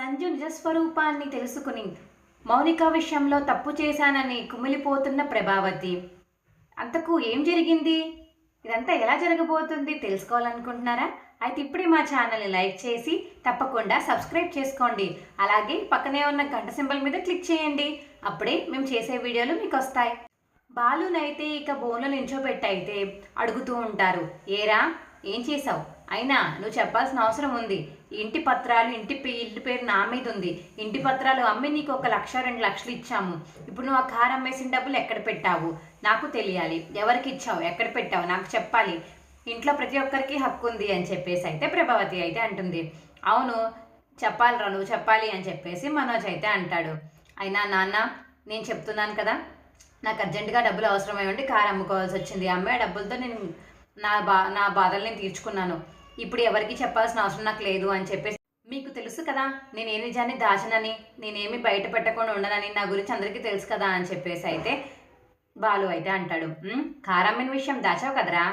సంజు నిజస్వరూపాన్ని తెలుసుకుని మౌనిక విషయంలో తప్పు చేశానని కుమిలిపోతున్న ప్రభావతి. అంతకు ఏం జరిగింది? ఇదంతా ఎలా జరగబోతుంది తెలుసుకోవాలనుకుంటున్నారా? అయితే ఇప్పుడే మా ఛానల్ని లైక్ చేసి తప్పకుండా సబ్స్క్రైబ్ చేసుకోండి. అలాగే పక్కనే ఉన్న గంట సింబల్ మీద క్లిక్ చేయండి. అప్పుడే మేము చేసే వీడియోలు మీకు వస్తాయి. బాలునైతే ఇక బోన్లో నించోబెట్టయితే అడుగుతూ ఉంటారు. ఏరా ఏం చేసావు అయినా నువ్వు చెప్పాల్సిన అవసరం ఉంది. ఇంటి పత్రాలు ఇంటి పే ఇంటి పేరు నా మీద ఉంది. ఇంటి పత్రాలు అమ్మి నీకు ఒక లక్ష రెండు లక్షలు ఇచ్చాము. ఇప్పుడు నువ్వు ఆ కారు అమ్మేసిన డబ్బులు ఎక్కడ పెట్టావు? నాకు తెలియాలి. ఎవరికి ఇచ్చావు? ఎక్కడ పెట్టావు? నాకు చెప్పాలి. ఇంట్లో ప్రతి ఒక్కరికి హక్కు ఉంది అని చెప్పేసి అయితే ప్రభావతి అయితే అంటుంది. అవును చెప్పాలిరా నువ్వు చెప్పాలి అని చెప్పేసి మనోజ్ అయితే అంటాడు. అయినా నాన్న నేను చెప్తున్నాను కదా నాకు అర్జెంటుగా డబ్బులు అవసరమై ఉండి కారు అమ్ముకోవాల్సి వచ్చింది. అమ్మే డబ్బులతో నేను నా బా నా బాధలు నేను తీర్చుకున్నాను. ఇప్పుడు ఎవరికి చెప్పాల్సిన అవసరం నాకు లేదు అని చెప్పేసి మీకు తెలుసు కదా నేను నిజాన్ని దాచనని నేనేమి బయట పెట్టకుండా ఉండనని నా గురించి అందరికీ తెలుసు కదా అని చెప్పేసి అయితే బాలు అయితే అంటాడు. "ఉమ్, కారమ్మిన విషయం దాచావు కదరా?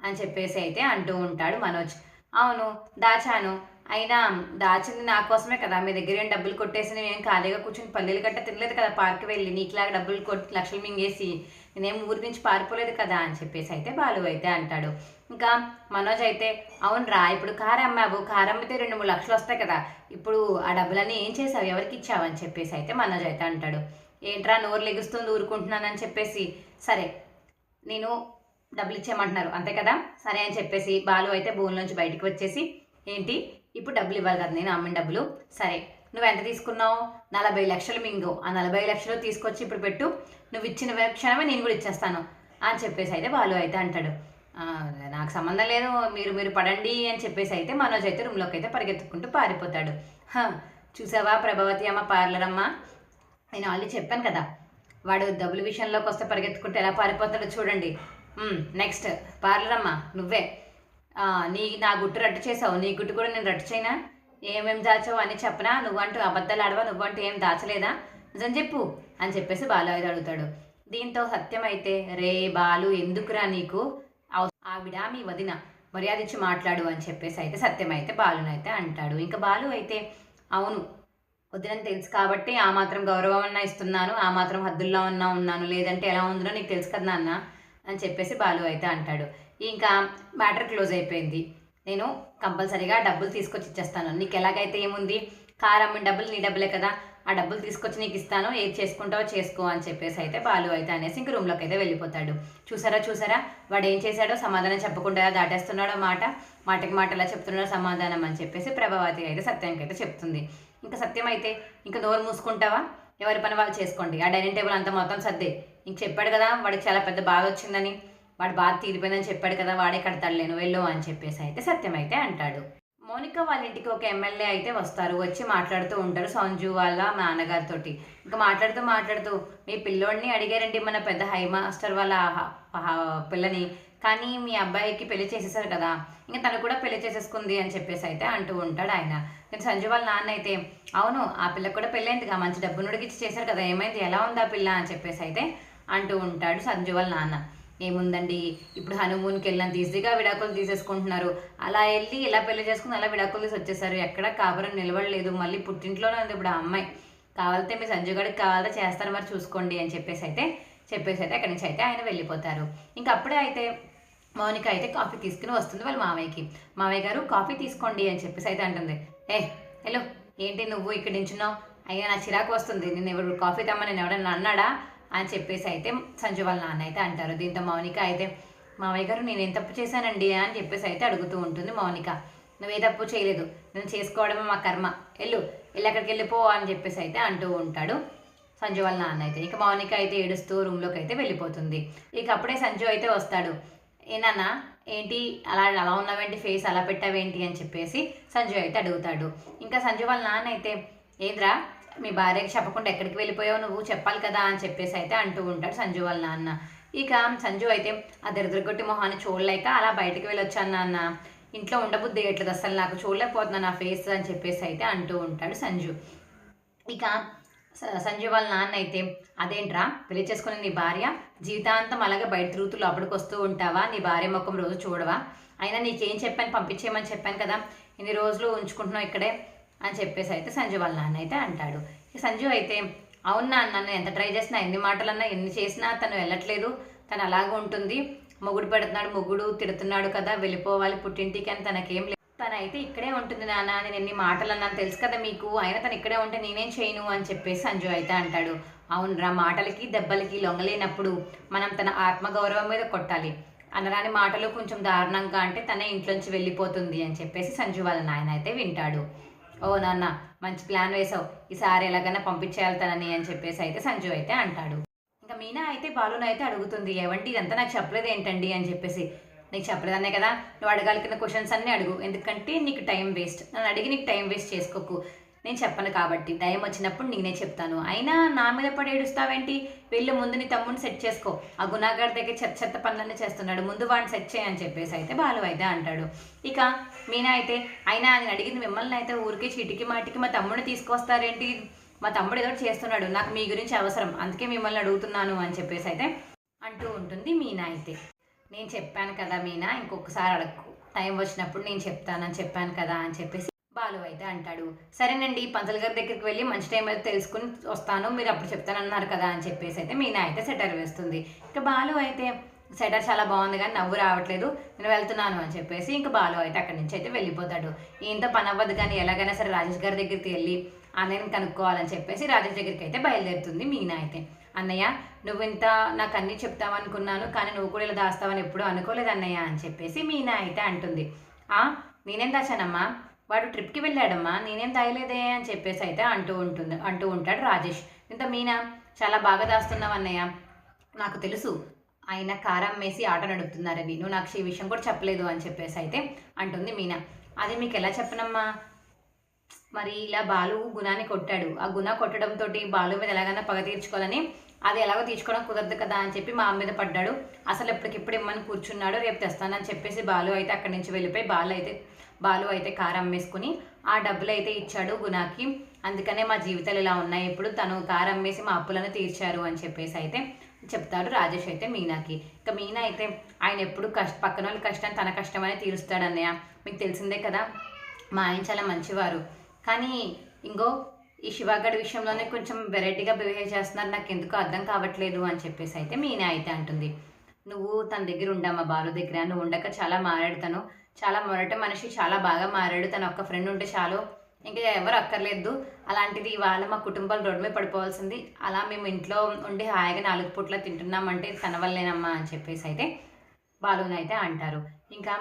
అని చెప్పేసి అయితే అంటూ ఉంటాడు మనోజ్. అవును దాచాను. అయినా దాచింది నా కోసమే కదా. మీ దగ్గర ఏం డబ్బులు కొట్టేసి నేను ఖాళీగా కూర్చుని పల్లెలు గట్ట తినలేదు కదా పార్క్ వెళ్ళి. నీకులాగా డబ్బులు కొట్టి లక్షలు మింగేసి నేనేం ఊరి నుంచి పారిపోలేదు కదా? అని చెప్పేసి అయితే బాలు అయితే అంటాడు. ఇంకా మనోజ్ అయితే అవునరా ఇప్పుడు కారు అమ్మావు కారు అమ్మితే రెండు మూడు లక్షలు వస్తాయి కదా ఇప్పుడు ఆ డబ్బులన్నీ ఏం చేసావు? ఎవరికి ఇచ్చావు? అని చెప్పేసి అయితే మనోజ్ అయితే అంటాడు. ఏంట్రా నోరు లెగుస్తుంది ఊరుకుంటున్నానని చెప్పేసి సరే నేను డబ్బులు ఇచ్చేయమంటున్నారు అంతే కదా? సరే అని చెప్పేసి బాలు అయితే భూమి నుంచి బయటికి వచ్చేసి ఏంటి ఇప్పుడు డబ్బులు ఇవ్వాలి కదా నేను అమ్మిన డబ్బులు సరే నువ్వు ఎంత తీసుకున్నావు? నలభై లక్షలు మింగు ఆ నలభై లక్షలు తీసుకొచ్చి ఇప్పుడు పెట్టు నువ్వు ఇచ్చిన క్షణమే నేను కూడా ఇచ్చేస్తాను అని చెప్పేసి అయితే బాలు అయితే అంటాడు. నాకు సంబంధం లేదు మీరు మీరు పడండి అని చెప్పేసి అయితే మనోజ్ అయితే రూమ్లోకి అయితే పరిగెత్తుకుంటూ పారిపోతాడు. "హ, చూసావా ప్రభావతి అమ్మ పార్లర్ అమ్మ? నేను ఆల్రెడీ చెప్పాను కదా వాడు డబ్బుల విషయంలోకి వస్తే పరిగెత్తుకుంటే ఎలా పారిపోతాడో చూడండి. నెక్స్ట్ పార్లర్ అమ్మ నువ్వే. నీ నా గుట్టు రట్టు చేసావు నీ గుట్టు కూడా నేను రట్టు చేయనా? ఏమేం దాచావు అని చెప్పనా? నువ్వంటూ అబద్ధాలు ఆడవా? నువ్వంటూ ఏం దాచలేదా? నిజం చెప్పు అని చెప్పేసి బాలు అయితే అడుగుతాడు. దీంతో సత్యం అయితే రే బాలు ఎందుకురా నీకు? ఆవిడ మీ వదిన? మర్యాద ఇచ్చి మాట్లాడు అని చెప్పేసి అయితే సత్యం అయితే బాలునైతే అంటాడు. ఇంకా బాలు అయితే అవును వదినని తెలుసు కాబట్టి ఆ మాత్రం గౌరవం ఇస్తున్నాను ఆ మాత్రం హద్దుల్లో ఉన్నా ఉన్నాను. లేదంటే ఎలా ఉందో నీకు తెలుసు కదా నాన్న? అని చెప్పేసి బాలు అయితే అంటాడు. ఇంకా మ్యాటర్ క్లోజ్ అయిపోయింది. నేను కంపల్సరీగా డబ్బులు తీసుకొచ్చి ఇచ్చేస్తాను. నీకు ఎలాగైతే ఏముంది? కార్ డబ్బులు నీ డబ్బులే కదా. ఆ డబ్బులు తీసుకొచ్చి నీకు ఇస్తాను ఏది చేసుకుంటావో చేసుకో అని చెప్పేసి అయితే బాలు అయితే అనేసి ఇంక రూమ్లోకి అయితే వెళ్ళిపోతాడు. చూసారా చూసారా? వాడు ఏం చేశాడో సమాధానం చెప్పకుండా దాటేస్తున్నాడో మాట? మాటకి మాట ఎలా చెప్తున్నాడో సమాధానం అని చెప్పేసి ప్రభావతి అయితే సత్యానికి అయితే చెప్తుంది. ఇంకా సత్యం అయితే ఇంకా నోరు మూసుకుంటావా? ఎవరి పని వాళ్ళు చేసుకోండి. ఆ డైనింగ్ టేబుల్ అంతా మొత్తం సర్దే. ఇంక చెప్పాడు కదా వాడికి చాలా పెద్ద బాధ వచ్చిందని. వాడు బాధ తీరిపోయిందని చెప్పాడు కదా వాడే కడతాడు లేను వెళ్ళు అని చెప్పేసి అయితే సత్యం అయితే అంటాడు. మౌనిక వాళ్ళ ఇంటికి ఒక ఎమ్మెల్యే అయితే వస్తారు వచ్చి మాట్లాడుతూ ఉంటారు సంజు వాళ్ళ నాన్నగారితో ఇంకా మాట్లాడుతూ మాట్లాడుతూ మీ పిల్లోడిని అడిగారండి మన పెద్ద హై మాస్టర్ వాళ్ళ పిల్లని. కానీ మీ అబ్బాయికి పెళ్ళి చేసేసారు కదా. ఇంకా తను కూడా పెళ్ళి చేసేసుకుంది అని చెప్పేసి అయితే అంటూ ఉంటాడు ఆయన. కానీ సంజు వాళ్ళ నాన్న అయితే అవును ఆ పిల్లకి కూడా పెళ్ళైందిగా మంచి డబ్బు ఉడికిచ్చి చేశారు కదా. ఏమైంది? ఎలా ఉంది ఆ పిల్ల? అని చెప్పేసి అయితే అంటూ ఉంటాడు సంజు వాళ్ళ నాన్న. ఏముందండి? ఇప్పుడు హనుమూన్కి వెళ్ళినంత ఈజీగా విడాకులు తీసేసుకుంటున్నారు. అలా వెళ్ళి ఇలా పెళ్ళి చేసుకుని అలా విడాకులు తీసి వచ్చేసారు ఎక్కడ కాపురం నిలబడలేదు. మళ్ళీ పుట్టింట్లోనే ఉంది ఇప్పుడు ఆ అమ్మాయి. కావాలంటే మీ సంజయ్ గడికి కావాలంటే చేస్తారు మరి చూసుకోండి అని చెప్పేసి అయితే చెప్పేసి అయితే అక్కడి నుంచి అయితే ఆయన వెళ్ళిపోతారు. ఇంకా అప్పుడే అయితే మౌనిక అయితే కాఫీ తీసుకుని వస్తుంది వాళ్ళ మామయ్యకి. మావయ్య గారు కాఫీ తీసుకోండి అని చెప్పేసి అయితే అంటుంది. ఏ హలో ఏంటి నువ్వు ఇక్కడ నించున్నావు? అయ్యా నా చిరాకు వస్తుంది. నేను ఎవరు కాఫీ తెమ్మని నేను ఎవడన్నా అన్నాడా? అని చెప్పేసి అయితే సంజు వాళ్ళ నాన్న అయితే అంటారు. దీంతో మౌనిక అయితే మావయ్య గారు నేను ఏం తప్పు చేశానండి? అని చెప్పేసి అయితే అడుగుతూ ఉంటుంది మౌనిక. నువ్వే తప్పు చేయలేదు. నేను చేసుకోవడమే మా కర్మ. వెళ్ళు. వెళ్ళి అక్కడికి వెళ్ళిపో అని చెప్పేసి అయితే అంటూ ఉంటాడు సంజు వాళ్ళ నాన్న అయితే. ఇక మౌనిక అయితే ఏడుస్తూ రూమ్లోకి అయితే వెళ్ళిపోతుంది. ఇక అప్పుడే సంజు అయితే వస్తాడు. ఏనాన్న ఏంటి? అలా అలా ఉన్నావేంటి? ఫేస్ అలా పెట్టావేంటి? అని చెప్పేసి సంజు అయితే అడుగుతాడు. ఇంకా సంజు వాళ్ళ నాన్న అయితే ఏంద్రా మీ భార్యకి చెప్పకుండా ఎక్కడికి వెళ్ళిపోయావు నువ్వు? చెప్పాలి కదా అని చెప్పేసి అయితే అంటూ ఉంటాడు సంజు వాళ్ళ నాన్న. ఇక సంజు అయితే ఆ దరిద్రగొట్టి మొహాన్ని చూడలేక అలా బయటికి వెళ్ళొచ్చాను నాన్న. ఇంట్లో ఉండబుద్ధి ఎట్లేదు అసలు నాకు. చూడలేకపోతున్నాను నా ఫేస్ అని చెప్పేసి అయితే అంటూ ఉంటాడు సంజు. ఇక స- సంజయ్ వాళ్ళ నాన్న అయితే అదేంట్రా? పెళ్ళి చేసుకుని నీ భార్య? జీవితాంతం అలాగే బయట తిరుగుతూ లోపలికి వస్తూ ఉంటావా? నీ భార్య ముఖం రోజు చూడవా? అయినా నీకేం చెప్పాను? పంపించేయమని చెప్పాను కదా. ఇన్ని రోజులు ఉంచుకుంటున్నావు ఇక్కడే. అని చెప్పేసి అయితే సంజు వాళ్ళ నాన్న అయితే అంటాడు. ఇక సంజు అయితే అవును నన్ను ఎంత ట్రై చేసినా ఎన్ని మాటలన్నా ఎన్ని చేసినా తను వెళ్ళట్లేదు. తను అలాగే ఉంటుంది. మొగుడు పెడుతున్నాడు మొగుడు తిడుతున్నాడు కదా వెళ్ళిపోవాలి పుట్టింటికి అని తనకేం లేదు. తనైతే ఇక్కడే ఉంటుంది నాన్న నేను ఎన్ని మాటలు అన్నాను తెలుసు కదా మీకు. అయినా తను ఇక్కడే ఉంటే నేనేం చేయను? అని చెప్పేసి సంజు అయితే అంటాడు. అవునరా మాటలకి దెబ్బలకి లొంగలేనప్పుడు మనం తన ఆత్మగౌరవం మీద కొట్టాలి. అనరాని మాటలు కొంచెం దారుణంగా అంటే తనే ఇంట్లోంచి వెళ్ళిపోతుంది అని చెప్పేసి సంజు వాళ్ళ నాయన అయితే వింటాడు. ఓ నాన్న మంచి ప్లాన్ వేసావు ఈసారి ఎలాగైనా పంపించేయాలి తనని అని చెప్పేసి అయితే సంజు అయితే అంటాడు. ఇంకా మీనా అయితే బాలుని అయితే అడుగుతుంది ఏవంటి ఇదంతా? నాకు చెప్పలేదు ఏంటండి? అని చెప్పేసి. నీకు చెప్పలేదనే కదా? నువ్వు అడగాల్సిన క్వశ్చన్స్ అన్నీ అడుగు. ఎందుకంటే నీకు టైం వేస్ట్ నన్ను అడిగి నీకు టైం వేస్ట్ చేసుకోకు. నేను చెప్పను కాబట్టి. టైం వచ్చినప్పుడు నేనే చెప్తాను. అయినా నా మీద పడి ఏడుస్తావేంటి? వెళ్ళి ముందు నీ తమ్ముడిని సెట్ చేసుకో. ఆ గుణాగర్ దగ్గర చెత్త చెత్త పనులన్నీ చేస్తున్నాడు. ముందు వాడిని సెట్ చేయని చెప్పేసి అయితే బాలు అయితే అంటాడు. ఇక మీనా అయితే అయినా నేను అడిగింది మిమ్మల్ని అయితే ఊరికే చీటికి మాటికి మా తమ్ముడిని తీసుకొస్తారేంటి? మా తమ్ముడు ఏదో చేస్తున్నాడు. నాకు మీ గురించి అవసరం. అందుకే మిమ్మల్ని అడుగుతున్నాను అని చెప్పేసి అయితే అంటూ ఉంటుంది మీనా అయితే. నేను చెప్పాను కదా మీనా ఇంకొకసారి అడగకు టైం వచ్చినప్పుడు నేను చెప్తానని చెప్పాను కదా అని చెప్పేసి బాలు అయితే అంటాడు. సరేనండి పంతులు గారి దగ్గరికి వెళ్ళి మంచి టైం అయితే తెలుసుకుని వస్తాను. మీరు అప్పుడు చెప్తానన్నారు కదా అని చెప్పేసి అయితే మీనా అయితే సెటర్ వేస్తుంది. ఇక బాలు అయితే సెటర్ చాలా బాగుంది కానీ నవ్వు రావట్లేదు. నేను వెళ్తున్నాను అని చెప్పేసి ఇంకా బాలు అయితే అక్కడి నుంచి అయితే వెళ్ళిపోతాడు. ఏంతో పని అవ్వదు కానీ ఎలాగైనా సరే రాజేష్ గారి దగ్గరికి వెళ్ళి అన్నయ్యని కనుక్కోవాలని చెప్పేసి రాజేష్ దగ్గరికి అయితే బయలుదేరుతుంది మీనా అయితే అన్నయ్య నువ్వు ఇంత నాకు అన్నీ చెప్తావనుకున్నాను కానీ నువ్వు కూడా ఇలా దాస్తావని ఎప్పుడూ అనుకోలేదు అన్నయ్య అని చెప్పేసి మీనా అయితే అంటుంది. నేనేం దాచానమ్మా? వాడు ట్రిప్కి వెళ్ళాడమ్మా నేనేం తాగలేదే అని చెప్పేసి అయితే అంటూ ఉంటుంది అంటూ ఉంటాడు రాజేష్. ఇంత మీనా చాలా బాగా దాస్తున్నావు అన్నయ్య. నాకు తెలుసు ఆయన కారం వేసి ఆట నడుపుతున్నారని నువ్వు నాకు ఈ విషయం కూడా చెప్పలేదు అని చెప్పేసి అయితే అంటుంది మీనా. అది మీకు ఎలా చెప్పనమ్మా? మరి ఇలా బాలు గుణాన్ని కొట్టాడు. ఆ గుణ కొట్టడంతో బాలు మీద ఎలాగైనా పగ తీర్చుకోవాలని అది ఎలాగో తీసుకోవడం కుదరదు కదా అని చెప్పి మా మీద పడ్డాడు. అసలు ఎప్పటికిప్పుడు ఇమ్మని కూర్చున్నాడు రేపు తెస్తానని చెప్పేసి బాలు అయితే అక్కడి నుంచి వెళ్ళిపోయి బాలు అయితే బాలు అయితే కారు అమ్మేసుకుని ఆ డబ్బులు అయితే ఇచ్చాడు గుణాకి. అందుకనే మా జీవితాలు ఇలా ఉన్నాయి. ఇప్పుడు తను కారు అమ్మేసి మా అప్పులను తీర్చారు అని చెప్పేసి అయితే చెప్తాడు రాజేష్ అయితే మీనాకి. ఇక మీనా అయితే ఆయన ఎప్పుడు కష్ట పక్కన వాళ్ళ కష్టం తన కష్టమనే తీరుస్తాడు అన్నయ్య. మీకు తెలిసిందే కదా మా ఆయన చాలా మంచివారు. కానీ ఇంకో ఈ శివాగడ్ విషయంలోనే కొంచెం వెరైటీగా బిహేవ్ చేస్తున్నారు. నాకు ఎందుకు అర్థం కావట్లేదు అని చెప్పేసి అయితే మీనా అయితే అంటుంది. నువ్వు తన దగ్గర ఉండమ్మా బాలు దగ్గర. నువ్వు ఉండక చాలా మారాడు తను. చాలా మొరట మనిషి చాలా బాగా మారాడు. తన ఒక్క ఫ్రెండ్ ఉంటే చాలు. ఇంకా ఎవరు అక్కర్లేదు. అలాంటిది ఇవాళ మా కుటుంబాలు రోడ్డు మీద పడిపోవాల్సింది. అలా మేము ఇంట్లో ఉండి హాయిగా నాలుగు పూట్ల తింటున్నామంటే తన వల్లేనమ్మా అని చెప్పేసి అయితే బాలుని అయితే అంటారు. ఇంకా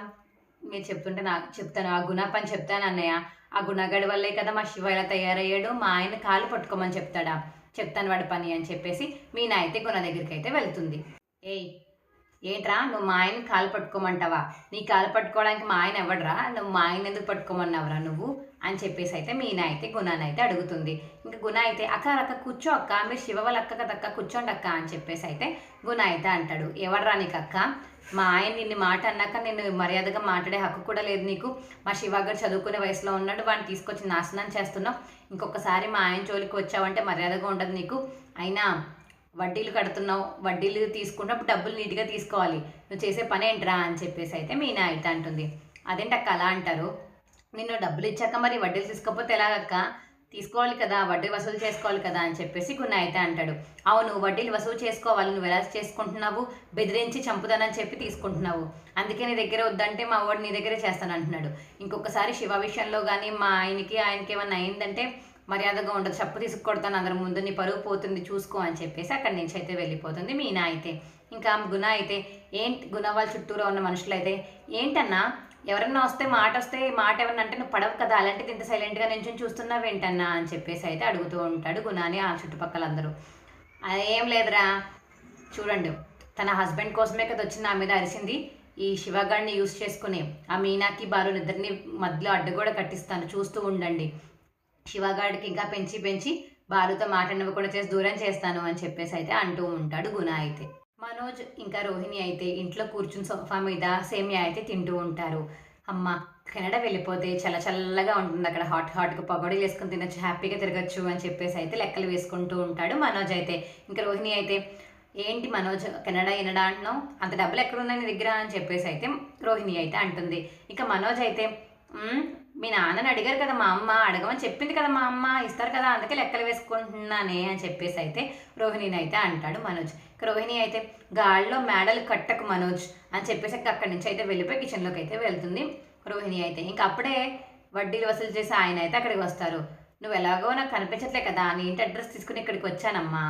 మీరు చెప్తుంటే నాకు చెప్తాను. ఆ గుణ పని చెప్తాను అన్నయ్య. ఆ గుణగాడి వల్లే కదా మా శివ ఇలా తయారయ్యాడు. మా ఆయన కాలు పట్టుకోమని చెప్తాడా? చెప్తాను వాడి పని అని చెప్పేసి మీనా అయితే గుణ దగ్గరికి అయితే వెళ్తుంది. ఏయ్ ఏంట్రా? నువ్వు మా ఆయన కాలు పట్టుకోమంటావా? నీ కాలు పట్టుకోవడానికి మా ఆయన ఎవడరా? నువ్వు మా ఆయన ఎందుకు పట్టుకోమన్నావురా నువ్వు? అని చెప్పేసి అయితే మీనా అయితే గుణాన్ని అయితే అడుగుతుంది. ఇంకా గుణ అయితే అక్క అక్క కూర్చో అక్క మీరు శివ వాళ్ళ అక్క కదా అక్క కూర్చోండి అక్క అని చెప్పేసి అయితే గుణ అయితే అంటాడు. ఎవడరా నీకు అక్క మా ఆయన నిన్ను మాట అన్నాక నేను మర్యాదగా మాట్లాడే హక్కు కూడా లేదు నీకు. మా శివాగర్ చదువుకునే వయసులో ఉన్నాడు వాడిని తీసుకొచ్చి నాశనం చేస్తున్నావు. ఇంకొకసారి మా ఆయన జోలికి వచ్చావంటే మర్యాదగా ఉండదు నీకు. అయినా వడ్డీలు కడుతున్నావు వడ్డీలు తీసుకున్నప్పుడు డబ్బులు నీట్గా తీసుకోవాలి. నువ్వు చేసే పని ఏంట్రా అని చెప్పేసి అయితే మీ నాయత అంటుంది. అదేంటి అక్క అలా అంటారు? నిన్ను డబ్బులు ఇచ్చాక మరి వడ్డీలు తీసుకోకపోతే ఎలాగక్క? తీసుకోవాలి కదా వడ్డీ వసూలు చేసుకోవాలి కదా అని చెప్పేసి కొన్ని అయితే అంటాడు. అవును వడ్డీలు వసూలు చేసుకోవాలి నువ్వు ఎలా చేసుకుంటున్నావు? బెదిరించి చంపుతానని చెప్పి తీసుకుంటున్నావు. అందుకే నీ దగ్గర వద్దంటే మా వాడు నీ దగ్గరే చేస్తాను అంటున్నాడు. ఇంకొకసారి శివ విషయంలో కానీ మా ఆయనకి ఆయనకి ఏమన్నా అయిందంటే మర్యాదగా ఉండదు చెప్పు తీసుకొడతాను అందరి ముందు నీ పరువు పోతుంది చూసుకో అని చెప్పేసి అక్కడి నుంచి అయితే వెళ్ళిపోతుంది మీనా అయితే. ఇంకా గుణ అయితే ఏంటి గుణ వాళ్ళ చుట్టూరా ఉన్న మనుషులు అయితే ఏంటన్నా ఎవరన్నా వస్తే మాట వస్తే మాట ఏమన్నా అంటే నువ్వు పడవు కదా అలాంటిది ఇంత సైలెంట్గా నించొని చూస్తున్నావు ఏంటన్నా అని చెప్పేసి అయితే అడుగుతూ ఉంటాడు గుణాని ఆ చుట్టుపక్కల అందరూ ఏం లేదురా. చూడండి తన హస్బెండ్ కోసమే కదా వచ్చి నా మీద అరిసింది ఈ శివగాడిని యూస్ చేసుకుని. ఆ మీనాకి బాలు ఇద్దరిని మధ్యలో అడ్డు కూడా కట్టిస్తాను చూస్తూ ఉండండి. శివగాడికి ఇంకా పెంచి పెంచి బాలుతో కూడా చేసి దూరం చేస్తాను అని చెప్పేసి అయితే అంటూ ఉంటాడు గుణ అయితే. మనోజ్ ఇంకా రోహిణి అయితే ఇంట్లో కూర్చుని సోఫా మీద సేమియా అయితే తింటూ ఉంటారు. అమ్మ కెనడా వెళ్ళిపోతే చల్ల చల్లగా ఉంటుంది అక్కడ. హాట్ హాట్గా పకోడీలు వేసుకుని తినొచ్చు హ్యాపీగా తిరగచ్చు అని చెప్పేసి అయితే లెక్కలు వేసుకుంటూ ఉంటాడు మనోజ్ అయితే. ఇంకా రోహిణి అయితే ఏంటి మనోజ్ కెనడా ఎనడా అంటున్నావు? అంత డబ్బులు ఎక్కడ ఉన్నాయి నీ దగ్గర? అని చెప్పేసి అయితే రోహిణి అయితే అంటుంది. ఇక మనోజ్ అయితే మీ నాన్నని అడిగారు కదా మా అమ్మ అడగమని చెప్పింది కదా మా అమ్మ ఇస్తారు కదా అందుకే లెక్కలు వేసుకుంటున్నానే అని చెప్పేసి అయితే రోహిణిని అయితే అంటాడు మనోజ్. రోహిణి అయితే గాల్లో మేడలు కట్టకు మనోజ్ అని చెప్పేసి అక్కడి నుంచి అయితే వెళ్ళిపోయి కిచెన్లోకి అయితే వెళ్తుంది. రోహిణి అయితే ఇంకా అప్పుడే వడ్డీలు వసూలు చేసి ఆయన అయితే అక్కడికి వస్తారు. నువ్వు ఎలాగో నాకు కనిపించట్లే కదా నీ ఇంటి అడ్రస్ తీసుకుని ఇక్కడికి వచ్చానమ్మా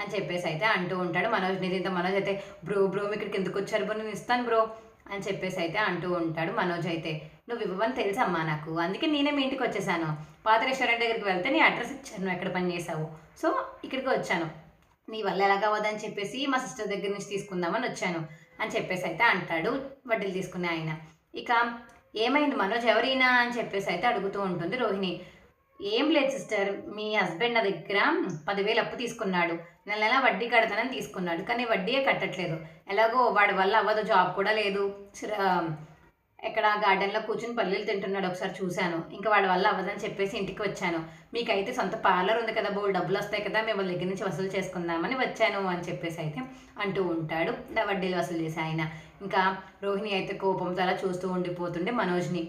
అని చెప్పేసి అయితే అంటూ ఉంటాడు మనోజ్. దీంతో మనోజ్ అయితే బ్రో బ్రో మీ ఇక్కడికి ఎందుకు వచ్చారు బ్రో? నేను ఇస్తాను బ్రో అని చెప్పేసి అయితే అంటూ ఉంటాడు మనోజ్ అయితే. నువ్వు ఇవ్వమని తెలుసమ్మా నాకు. అందుకే నేనే మీ ఇంటికి వచ్చేసాను. పాత రెస్టారెంట్ దగ్గరికి వెళ్తే నీ అడ్రస్ ఇచ్చాను. నువ్వు ఎక్కడ పని చేసావు సో ఇక్కడికి వచ్చాను. నీ వల్ల ఎలాగవ్వదని చెప్పేసి మా సిస్టర్ దగ్గర నుంచి తీసుకుందామని వచ్చాను. అని చెప్పేసి అయితే అంటాడు వడ్డీలు తీసుకునే ఆయన. ఇక ఏమైంది మనోజ్? ఎవరైనా? అని చెప్పేసి అయితే అడుగుతూ ఉంటుంది రోహిణి. ఏం లేదు సిస్టర్ మీ హస్బెండ్ నా దగ్గర పదివేలు అప్పు తీసుకున్నాడు. నెల నెల వడ్డీ కడతానని తీసుకున్నాడు కానీ వడ్డీయే కట్టట్లేదు. ఎలాగో వాడి వల్ల అవ్వదు జాబ్ కూడా లేదు. ఎక్కడ గార్డెన్లో కూర్చుని పల్లీలు తింటున్నాడు ఒకసారి చూశాను. ఇంకా వాడి వల్ల అవ్వదని చెప్పేసి ఇంటికి వచ్చాను. మీకైతే సొంత పార్లర్ ఉంది కదా బోల్ డబ్బులు వస్తాయి కదా మేము వాళ్ళ దగ్గర నుంచి వసూలు చేసుకుందామని వచ్చాను అని చెప్పేసి అయితే అంటూ ఉంటాడు. వడ్డీలు వసూలు చేసి ఆయన. ఇంకా రోహిణి అయితే కోపంతో అలా చూస్తూ ఉండిపోతుండే మనోజ్ని.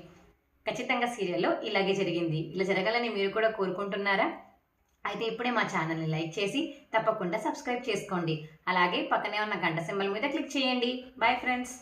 ఖచ్చితంగా సీరియల్లో ఇలాగే జరిగింది. ఇలా జరగాలని మీరు కూడా కోరుకుంటున్నారా? అయితే ఇప్పుడే మా ఛానల్ని లైక్ చేసి తప్పకుండా సబ్స్క్రైబ్ చేసుకోండి. అలాగే పక్కనే ఉన్న గంట సింబల్ మీద క్లిక్ చేయండి. Bye friends.